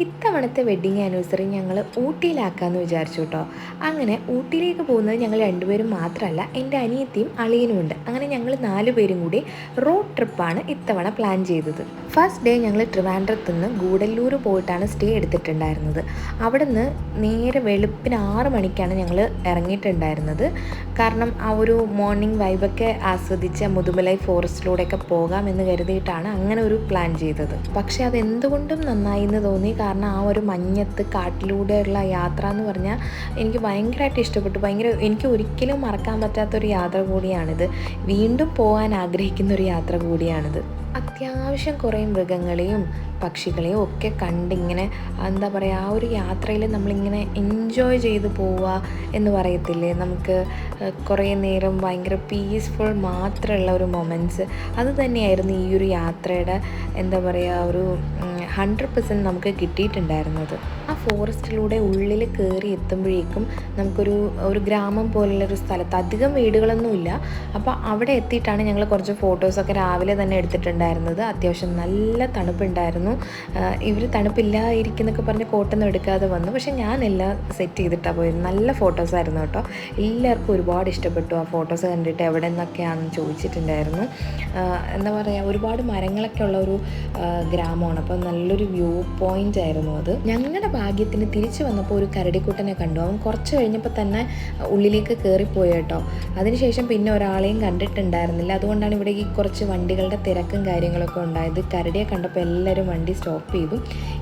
ഇത്തവണത്തെ wedding anniversary ഞങ്ങൾ ഊട്ടിയിലാക്കാമെന്ന് വിചാരിച്ചു കേട്ടോ അങ്ങനെ ഊട്ടിയിലേക്ക് പോകുന്നത് ഞങ്ങൾ രണ്ടുപേരും മാത്രമല്ല എന്റെ അനിയത്തിയും അളിയനും ഉണ്ട്. അങ്ങനെ ഞങ്ങൾ നാല് പേരും കൂടി റോഡ് ട്രിപ്പാണ് ഇത്തവണ പ്ലാൻ ചെയ്തത്. ഫസ്റ്റ് ഡേ ഞങ്ങൾ ട്രിവാൻഡ്രത്ത് നിന്ന് ഗൂഡല്ലൂർ പോയിട്ടാണ് സ്റ്റേ എടുത്തിട്ടുണ്ടായിരുന്നത്. അവിടുന്ന് നേരെ വെളുപ്പിന് ആറ് മണിക്കാണ് ഞങ്ങൾ ഇറങ്ങിയിട്ടുണ്ടായിരുന്നത്. കാരണം ആ ഒരു മോർണിംഗ് വൈബൊക്കെ ആസ്വദിച്ച് മുതുമലൈ ഫോറസ്റ്റിലൂടെയൊക്കെ പോകാമെന്ന് കരുതിയിട്ടാണ് അങ്ങനെ ഒരു പ്ലാൻ ചെയ്തത്. പക്ഷേ അതെന്തുകൊണ്ടും നന്നായി എന്ന് തോന്നി. കാരണം ആ ഒരു മഞ്ഞത്ത് കാട്ടിലൂടെയുള്ള യാത്ര എന്ന് പറഞ്ഞാൽ എനിക്ക് ഭയങ്കരമായിട്ട് ഇഷ്ടപ്പെട്ടു. ഭയങ്കര എനിക്ക് ഒരിക്കലും മറക്കാൻ പറ്റാത്തൊരു യാത്ര കൂടിയാണിത്. വീണ്ടും പോകാൻ ആഗ്രഹിക്കുന്ന ഒരു യാത്ര കൂടിയാണിത്. അത്യാവശ്യം കുറേ മൃഗങ്ങളെയും പക്ഷികളെയും ഒക്കെ കണ്ടിങ്ങനെ എന്താ പറയുക ആ ഒരു യാത്രയിൽ നമ്മളിങ്ങനെ എൻജോയ് ചെയ്ത് പോവുക എന്ന് പറയത്തില്ലേ? നമുക്ക് കുറേ നേരം ഭയങ്കര പീസ്ഫുൾ മാത്രമുള്ള ഒരു മൊമെന്റ്സ് അത് തന്നെയായിരുന്നു ഈ ഒരു യാത്രയുടെ എന്താ പറയുക ഒരു ഹൺഡ്രഡ് പെർസെന്റ് നമുക്ക് കിട്ടിയിട്ടുണ്ടായിരുന്നത്. ആ ഫോറസ്റ്റിലൂടെ ഉള്ളിൽ കയറി എത്തുമ്പോഴേക്കും നമുക്കൊരു ഒരു ഗ്രാമം പോലുള്ളൊരു സ്ഥലത്ത് അധികം വീടുകളൊന്നുമില്ല. അപ്പോൾ അവിടെ എത്തിയിട്ടാണ് ഞങ്ങൾ കുറച്ച് ഫോട്ടോസൊക്കെ രാവിലെ തന്നെ എടുത്തിട്ടുണ്ടായിരുന്നത്. അത്യാവശ്യം നല്ല തണുപ്പുണ്ടായിരുന്നു. ഇവർ തണുപ്പില്ലായിരിക്കുന്നൊക്കെ പറഞ്ഞ് കോട്ടൊന്നും എടുക്കാതെ വന്നു. പക്ഷേ ഞാനെല്ലാം സെറ്റ് ചെയ്തിട്ടാണ് പോയത്. നല്ല ഫോട്ടോസായിരുന്നു കേട്ടോ. എല്ലാവർക്കും ഒരുപാട് ഇഷ്ടപ്പെട്ടു ആ ഫോട്ടോസ് കണ്ടിട്ട് എവിടെ നിന്നൊക്കെയാണെന്ന് ചോദിച്ചിട്ടുണ്ടായിരുന്നു. എന്താ പറയുക ഒരുപാട് മരങ്ങളൊക്കെ ഉള്ള ഒരു ഗ്രാമമാണ്. അപ്പോൾ നല്ലൊരു വ്യൂ പോയിന്റ് ആയിരുന്നു അത്. ഞങ്ങളുടെ ഭാഗ്യത്തിന് തിരിച്ചു വന്നപ്പോൾ ഒരു കരടിക്കുട്ടനെ കണ്ടു. അവൻ കുറച്ച് കഴിഞ്ഞപ്പോൾ തന്നെ ഉള്ളിലേക്ക് കയറിപ്പോയി കേട്ടോ. അതിനുശേഷം പിന്നെ ഒരാളെയും കണ്ടിട്ടുണ്ടായിരുന്നില്ല. അതുകൊണ്ടാണ് ഇവിടെ ഈ കുറച്ച് വണ്ടികളുടെ തിരക്കും കാര്യങ്ങളൊക്കെ ഉണ്ടായത്. കരടിയെ കണ്ടപ്പോൾ എല്ലാവരും വണ്ടി സ്റ്റോപ്പ് ചെയ്തു.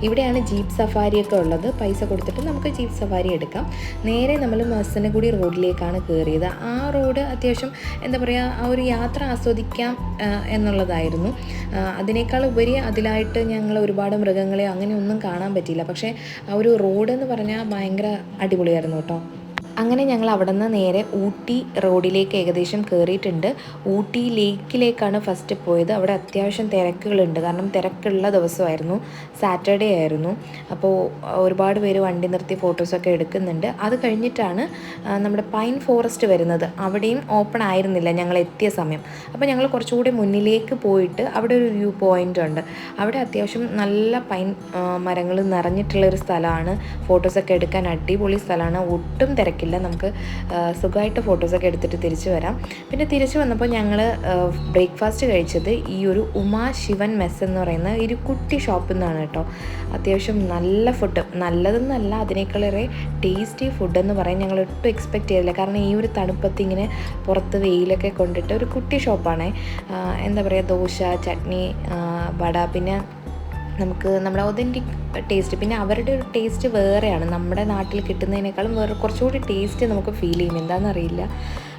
ഇവിടെയാണ് ജീപ്പ് സഫാരിയൊക്കെ ഉള്ളത്. പൈസ കൊടുത്തിട്ട് നമുക്ക് ജീപ്പ് സഫാരി എടുക്കാം. നേരെ നമ്മൾ മസനഗുഡി റോഡിലേക്കാണ് കയറിയത് ആ റോഡ് അത്യാവശ്യം എന്താ പറയുക ആ ഒരു യാത്ര ആസ്വദിക്കാം എന്നുള്ളതായിരുന്നു. അതിനേക്കാൾ ഉപരി അതിലായിട്ട് ഞങ്ങൾ ഒരുപാട് മൃഗങ്ങളെ അങ്ങനെയൊന്നും കാണാൻ പറ്റിയില്ല. പക്ഷേ ആ ഒരു റോഡ് എന്ന് പറഞ്ഞാൽ ഭയങ്കര അടിപൊളിയായിരുന്നു കേട്ടോ. അങ്ങനെ ഞങ്ങൾ അവിടെ നിന്ന് നേരെ ഊട്ടി റോഡിലേക്ക് ഏകദേശം കയറിയിട്ടുണ്ട്. ഊട്ടി ലേക്കിലേക്കാണ് ഫസ്റ്റ് പോയത്. അവിടെ അത്യാവശ്യം തിരക്കുകളുണ്ട്. കാരണം തിരക്കുള്ള ദിവസമായിരുന്നു. സാറ്റർഡേ ആയിരുന്നു. അപ്പോൾ ഒരുപാട് പേര് വണ്ടി നിർത്തി ഫോട്ടോസൊക്കെ എടുക്കുന്നുണ്ട്. അത് കഴിഞ്ഞിട്ടാണ് നമ്മുടെ പൈൻ ഫോറസ്റ്റ് വരുന്നത്. അവിടെയും ഓപ്പൺ ആയിരുന്നില്ല ഞങ്ങൾ എത്തിയ സമയം. അപ്പോൾ ഞങ്ങൾ കുറച്ചുകൂടി മുന്നിലേക്ക് പോയിട്ട് അവിടെ ഒരു വ്യൂ പോയിന്റ് ഉണ്ട്. അവിടെ അത്യാവശ്യം നല്ല പൈൻ മരങ്ങൾ നിറഞ്ഞിട്ടുള്ള ഒരു സ്ഥലമാണ്. ഫോട്ടോസൊക്കെ എടുക്കാൻ അടിപൊളി സ്ഥലമാണ്. ഒട്ടും തിരക്കില്ല. നമുക്ക് ആ, സുഖമായിട്ട് ഫോട്ടോസൊക്കെ എടുത്തിട്ട് തിരിച്ചു വരാം. പിന്നെ തിരിച്ചു വന്നപ്പോൾ ഞങ്ങൾ ബ്രേക്ക്ഫാസ്റ്റ് കഴിച്ചത് ഈ ഒരു ഉമാ ശിവൻ മെസ് എന്ന് പറയുന്ന ഒരു കുട്ടി ഷോപ്പിൽ നിന്നാണ് കേട്ടോ. അത്യാവശ്യം നല്ല ഫുഡ്. നല്ലതെന്നല്ല അതിനേക്കാളേറെ ടേസ്റ്റി ഫുഡ് എന്ന് പറയാൻ ഞങ്ങൾ ഒട്ടും എക്സ്പെക്റ്റ് ചെയ്തില്ല. കാരണം ഈ ഒരു തണുപ്പത്ത് ഇങ്ങനെ പുറത്ത് വെയിലൊക്കെ കൊണ്ടിട്ട് ഒരു കുട്ടി ഷോപ്പാണ്. എന്താ പറയുക ദോശ ചട്നി വട പിന്നെ നമുക്ക് നമ്മുടെ ഒതന്റിക് ടേസ്റ്റ് പിന്നെ അവരുടെ ഒരു ടേസ്റ്റ് വേറെയാണ്. നമ്മുടെ നാട്ടിൽ കിട്ടുന്നതിനേക്കാളും വേറെ കുറച്ചുകൂടി ടേസ്റ്റ് നമുക്ക് ഫീൽ ചെയ്യും. എന്താണെന്നറിയില്ല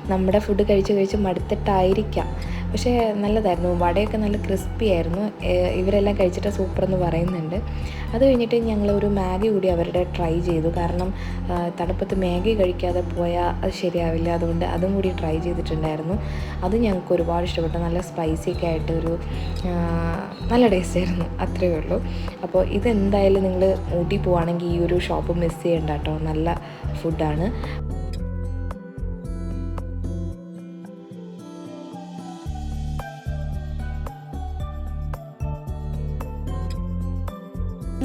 നമ്മുടെ ഫുഡ് കഴിച്ച് കഴിച്ച് മടുത്തിട്ടായിരിക്കാം. പക്ഷേ നല്ലതായിരുന്നു. വടയൊക്കെ നല്ല ക്രിസ്പി ആയിരുന്നു. ഇവരെല്ലാം കഴിച്ചിട്ട് സൂപ്പർ എന്ന് പറയുന്നുണ്ട്. അത് കഴിഞ്ഞിട്ട് ഞങ്ങൾ ഒരു മാഗി കൂടി അവരുടെ ട്രൈ ചെയ്തു. കാരണം തണുപ്പത്ത് മാഗി കഴിക്കാതെ പോയാൽ അത് ശരിയാവില്ല. അതുകൊണ്ട് അതും കൂടി ട്രൈ ചെയ്തിട്ടുണ്ടായിരുന്നു. അത് ഞങ്ങൾക്ക് ഒരുപാട് ഇഷ്ടപ്പെട്ടു. നല്ല സ്പൈസി ഒക്കെ ആയിട്ട് ഒരു നല്ല ടേസ്റ്റ് ആയിരുന്നു. അത്രയേ ഉള്ളൂ. അപ്പോൾ ഇതെന്തായാലും നിങ്ങൾ ഊട്ടി പോവുകയാണെങ്കിൽ ഈ ഒരു ഷോപ്പ് മിസ് ചെയ്യേണ്ട കേട്ടോ നല്ല ഫുഡാണ്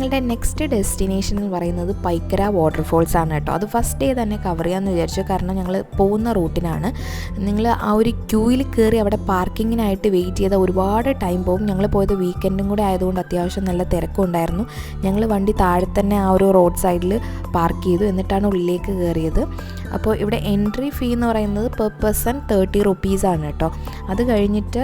ഞങ്ങളുടെ നെക്സ്റ്റ് ഡെസ്റ്റിനേഷൻ എന്ന് പറയുന്നത് പൈക്കര വാട്ടർഫോൾസ് ആണ് കേട്ടോ. അത് ഫസ്റ്റ് ഡേ തന്നെ കവർ ചെയ്യാമെന്ന് വിചാരിച്ചു. കാരണം ഞങ്ങൾ പോകുന്ന റൂട്ടിനാണ് നിങ്ങൾ ആ ഒരു ക്യൂയിൽ കയറി അവിടെ പാർക്കിങ്ങിനായിട്ട് വെയിറ്റ് ചെയ്ത ഒരുപാട് ടൈം പോകും. ഞങ്ങൾ പോയത് വീക്കെൻഡും കൂടെ ആയതുകൊണ്ട് അത്യാവശ്യം നല്ല തിരക്കും ഉണ്ടായിരുന്നു. ഞങ്ങൾ വണ്ടി താഴെ തന്നെ ആ ഒരു റോഡ് സൈഡിൽ പാർക്ക് ചെയ്തു. എന്നിട്ടാണ് ഉള്ളിലേക്ക് കയറിയത് അപ്പോൾ ഇവിടെ എൻട്രി ഫീ എന്ന് പറയുന്നത് പെർ പേഴ്സൺ തേർട്ടി റുപ്പീസാണ് കേട്ടോ. അത് കഴിഞ്ഞിട്ട്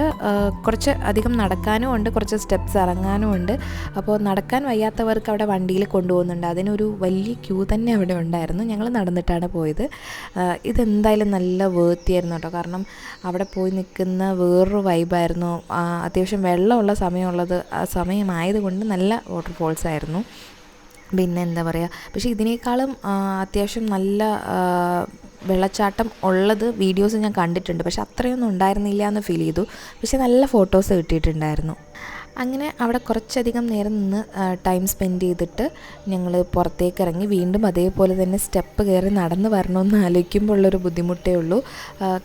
കുറച്ച് അധികം നടക്കാനും ഉണ്ട് കുറച്ച് സ്റ്റെപ്സ് ഇറങ്ങാനും ഉണ്ട്. അപ്പോൾ നടക്കാൻ വയ്യാത്തവർക്ക് അവിടെ വണ്ടിയിൽ കൊണ്ടുപോകുന്നുണ്ട്. അതിനൊരു വലിയ ക്യൂ തന്നെ അവിടെ ഉണ്ടായിരുന്നു. ഞങ്ങൾ നടന്നിട്ടാണ് പോയത്. ഇതെന്തായാലും നല്ല വേർത്തിയായിരുന്നു കേട്ടോ. കാരണം അവിടെ പോയി നിൽക്കുന്ന വേറൊരു വൈബായിരുന്നു അത്യാവശ്യം വെള്ളമുള്ള സമയമുള്ളത് ആ സമയമായതുകൊണ്ട് നല്ല വാട്ടർഫോൾസ് ആയിരുന്നു. പിന്നെ എന്താ പറയുക പക്ഷേ ഇതിനേക്കാളും അത്യാവശ്യം നല്ല വെള്ളച്ചാട്ടം ഉള്ളത് വീഡിയോസ് ഞാൻ കണ്ടിട്ടുണ്ട്. പക്ഷെ അത്രയൊന്നും ഉണ്ടായിരുന്നില്ല എന്ന് ഫീൽ ചെയ്തു. പക്ഷെ നല്ല ഫോട്ടോസ് കിട്ടിയിട്ടുണ്ടായിരുന്നു. അങ്ങനെ അവിടെ കുറച്ചധികം നേരം നിന്ന് ടൈം സ്പെൻഡ് ചെയ്തിട്ട് ഞങ്ങൾ പുറത്തേക്ക് ഇറങ്ങി വീണ്ടും അതേപോലെ തന്നെ സ്റ്റെപ്പ് കയറി നടന്ന് വരണമെന്ന് ആലോചിക്കുമ്പോൾ ഉള്ളൊരു ബുദ്ധിമുട്ടേ ഉള്ളൂ.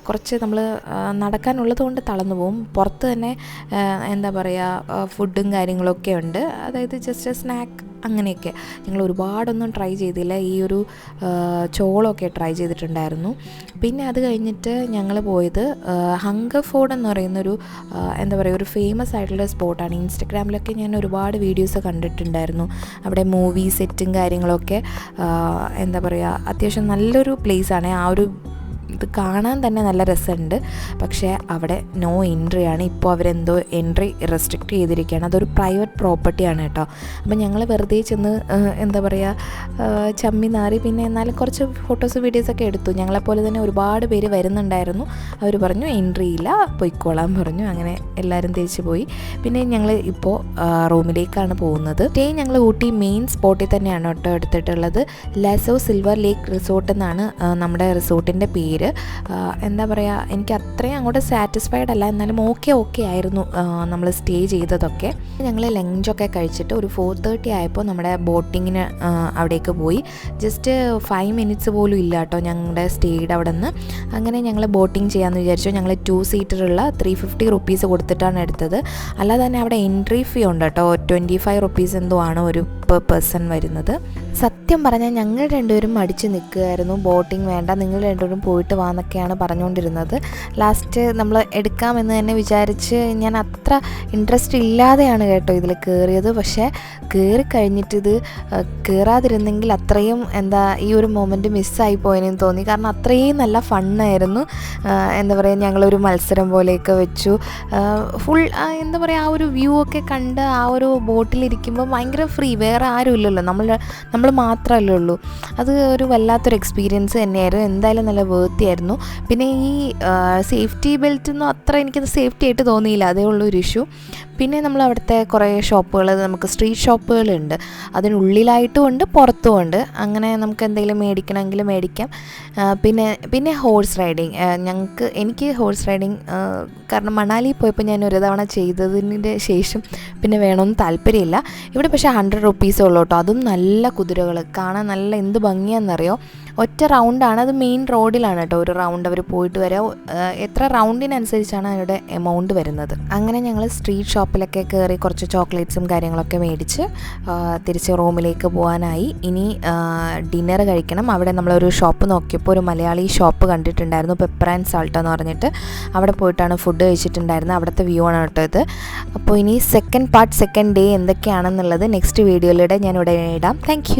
കുറച്ച് നമ്മൾ നടക്കാനുള്ളത് കൊണ്ട് തളർന്നു പോകും. പുറത്ത് തന്നെ എന്താ പറയുക ഫുഡും കാര്യങ്ങളൊക്കെ ഉണ്ട്. അതായത് ജസ്റ്റ് സ്നാക്ക് അങ്ങനെയൊക്കെ ഞങ്ങൾ ഒരുപാടൊന്നും ട്രൈ ചെയ്തില്ല. ഈ ഒരു ചോളമൊക്കെ ട്രൈ ചെയ്തിട്ടുണ്ടായിരുന്നു. പിന്നെ അത് കഴിഞ്ഞിട്ട് ഞങ്ങൾ പോയത് ഹങ്കർ ഫോർഡ് എന്ന് പറയുന്നൊരു എന്താ പറയുക ഒരു ഫേമസ് ആയിട്ടുള്ള സ്പോട്ടാണ്. ഇൻസ്റ്റഗ്രാമിലൊക്കെ ഞാൻ ഒരുപാട് വീഡിയോസ് കണ്ടിട്ടുണ്ടായിരുന്നു. അവിടെ മൂവി സെറ്റും കാര്യങ്ങളൊക്കെ എന്താ പറയുക അത്യാവശ്യം നല്ലൊരു പ്ലേസാണ് ആ ഒരു ഇത് കാണാൻ തന്നെ നല്ല രസമുണ്ട്. പക്ഷേ അവിടെ നോ എൻട്രി ആണ്. ഇപ്പോൾ അവരെന്തോ എൻട്രി റെസ്ട്രിക്റ്റ് ചെയ്തിരിക്കുകയാണ്. അതൊരു പ്രൈവറ്റ് പ്രോപ്പർട്ടിയാണ് കേട്ടോ. അപ്പം ഞങ്ങൾ വെറുതെ ചെന്ന് എന്താ പറയുക ചമ്മി നാറി പിന്നെ എന്നാലും കുറച്ച് ഫോട്ടോസ് വീഡിയോസൊക്കെ എടുത്തു. ഞങ്ങളെപ്പോലെ തന്നെ ഒരുപാട് പേര് വരുന്നുണ്ടായിരുന്നു. അവർ പറഞ്ഞു എൻട്രി ഇല്ല പൊയ്ക്കോളാൻ പറഞ്ഞു. അങ്ങനെ എല്ലാവരും തിരിച്ചു പോയി. പിന്നെ ഞങ്ങൾ ഇപ്പോൾ റൂമിലേക്കാണ് പോകുന്നത്. സ്റ്റേ ഞങ്ങൾ ഊട്ടി മെയിൻ സ്പോട്ടിൽ തന്നെയാണ് കേട്ടോ എടുത്തിട്ടുള്ളത്. ലാസോ സിൽവർ ലേക്ക് റിസോർട്ട് എന്നാണ് നമ്മുടെ റിസോർട്ടിന്റെ പേര്. ആ, എന്താ പറയുക എനിക്ക് അത്രയും അങ്ങോട്ട് സാറ്റിസ്ഫൈഡ് അല്ല എന്നാലും ഓക്കെ ഓക്കെ ആയിരുന്നു നമ്മൾ സ്റ്റേ ചെയ്തതൊക്കെ. ഞങ്ങൾ ലഞ്ചൊക്കെ കഴിച്ചിട്ട് ഒരു ഫോർ തേർട്ടി ആയപ്പോൾ നമ്മുടെ ബോട്ടിങ്ങിന് അവിടേക്ക് പോയി. ജസ്റ്റ് ഫൈവ് മിനിറ്റ്സ് പോലും ഇല്ല കേട്ടോ ഞങ്ങളുടെ സ്റ്റേയുടെ അവിടെ നിന്ന് അങ്ങനെ ഞങ്ങൾ ബോട്ടിങ് ചെയ്യാമെന്ന് വിചാരിച്ചു. ഞങ്ങൾ ടു സീറ്ററുള്ള ത്രീ ഫിഫ്റ്റി റുപ്പീസ് കൊടുത്തിട്ടാണ് എടുത്തത്. അല്ലാതെ തന്നെ അവിടെ എൻട്രി ഫീ ഉണ്ട് കേട്ടോ. ട്വന്റി ഫൈവ് റുപ്പീസ് എന്തോ ആണ് ഒരു പെർ പേഴ്സൺ വരുന്നത്. സത്യം പറഞ്ഞാൽ ഞങ്ങൾ രണ്ടുപേരും മടിച്ച് നിൽക്കുകയായിരുന്നു. ബോട്ടിംഗ് വേണ്ട നിങ്ങൾ രണ്ടുപേരും പോയിട്ട് വാന്നൊക്കെയാണ് പറഞ്ഞുകൊണ്ടിരുന്നത്. ലാസ്റ്റ് നമ്മൾ എടുക്കാമെന്ന് തന്നെ വിചാരിച്ച് ഞാൻ അത്ര ഇൻട്രസ്റ്റ് ഇല്ലാതെയാണ് കേട്ടോ ഇതിൽ കയറിയത് പക്ഷേ കയറി കഴിഞ്ഞിട്ട് ഇത് കയറാതിരുന്നെങ്കിൽ അത്രയും എന്താ ഈ ഒരു മൊമെന്റ് മിസ്സായി പോയെന്ന് തോന്നി. കാരണം അത്രയും നല്ല ഫണ്ണായിരുന്നു എന്താ പറയുക ഞങ്ങളൊരു മത്സരം പോലെയൊക്കെ വെച്ചു. ഫുൾ എന്താ പറയുക ആ ഒരു വ്യൂ ഒക്കെ കണ്ട് ആ ഒരു ബോട്ടിലിരിക്കുമ്പോൾ ഭയങ്കര ഫ്രീ വേറെ ആരും ഇല്ലല്ലോ നമ്മൾ നമ്മൾ മാത്രമല്ലേ ഉള്ളൂ. അത് ഒരു വല്ലാത്തൊരു എക്സ്പീരിയൻസ് തന്നെയായിരുന്നു. എന്തായാലും നല്ല വേർത്തിയായിരുന്നു പിന്നെ ഈ സേഫ്റ്റി ബെൽറ്റ് ബെൽറ്റൊന്നും അത്ര എനിക്കത് സേഫ്റ്റി ആയിട്ട് തോന്നിയില്ല. അതേ ഉള്ളൂ ഒരു ഇഷ്യൂ പിന്നെ നമ്മൾ അവിടുത്തെ കുറേ ഷോപ്പുകൾ നമുക്ക് സ്ട്രീറ്റ് ഷോപ്പുകളുണ്ട് അതിനുള്ളിലായിട്ടും ഉണ്ട് പുറത്തും ഉണ്ട്. അങ്ങനെ നമുക്ക് എന്തെങ്കിലും മേടിക്കണമെങ്കിൽ മേടിക്കാം. പിന്നെ പിന്നെ ഹോഴ്സ് റൈഡിങ് ഞങ്ങൾക്ക് എനിക്ക് ഹോഴ്സ് റൈഡിങ് കാരണം മണാലി പോയപ്പോൾ ഞാൻ ഒരു തവണ ചെയ്തതിന്റെ ശേഷം പിന്നെ വേണമെന്ന് താല്പര്യമില്ല. ഇവിടെ പക്ഷേ ഹൺഡ്രഡ് റുപ്പീസേ ഉള്ളൂ കേട്ടോ. അതും നല്ല കുതിരകൾ കാണാൻ നല്ല എന്ത് ഭംഗിയാണെന്നറിയോ? ഒറ്റ റൗണ്ടാണ് അത് മെയിൻ റോഡിലാണ് കേട്ടോ. ഒരു റൗണ്ട് അവർ പോയിട്ട് വരാം. എത്ര റൗണ്ടിനനുസരിച്ചാണ് അവരുടെ എമൗണ്ട് വരുന്നത്. അങ്ങനെ ഞങ്ങൾ സ്ട്രീറ്റ് ഷോപ്പിലൊക്കെ കയറി കുറച്ച് ചോക്ലേറ്റ്സും കാര്യങ്ങളൊക്കെ മേടിച്ച് തിരിച്ച് റൂമിലേക്ക് പോകാനായി ഇനി ഡിന്നർ കഴിക്കണം. അവിടെ നമ്മളൊരു ഷോപ്പ് നോക്കിയപ്പോൾ ഒരു മലയാളി ഷോപ്പ് കണ്ടിട്ടുണ്ടായിരുന്നു. പെപ്പർ ആൻഡ് സാൾട്ട് എന്ന് പറഞ്ഞിട്ട്. അവിടെ പോയിട്ടാണ് ഫുഡ് കഴിച്ചിട്ടുണ്ടായിരുന്നത്. അവിടുത്തെ വ്യൂ ആണ് കേട്ടോ ഇത്. അപ്പോൾ ഇനി സെക്കൻഡ് പാർട്ട് സെക്കൻഡ് ഡേ എന്തൊക്കെയാണെന്നുള്ളത് നെക്സ്റ്റ് വീഡിയോയിലൂടെ ഞാൻ ഇവിടെ ഇടാം. താങ്ക്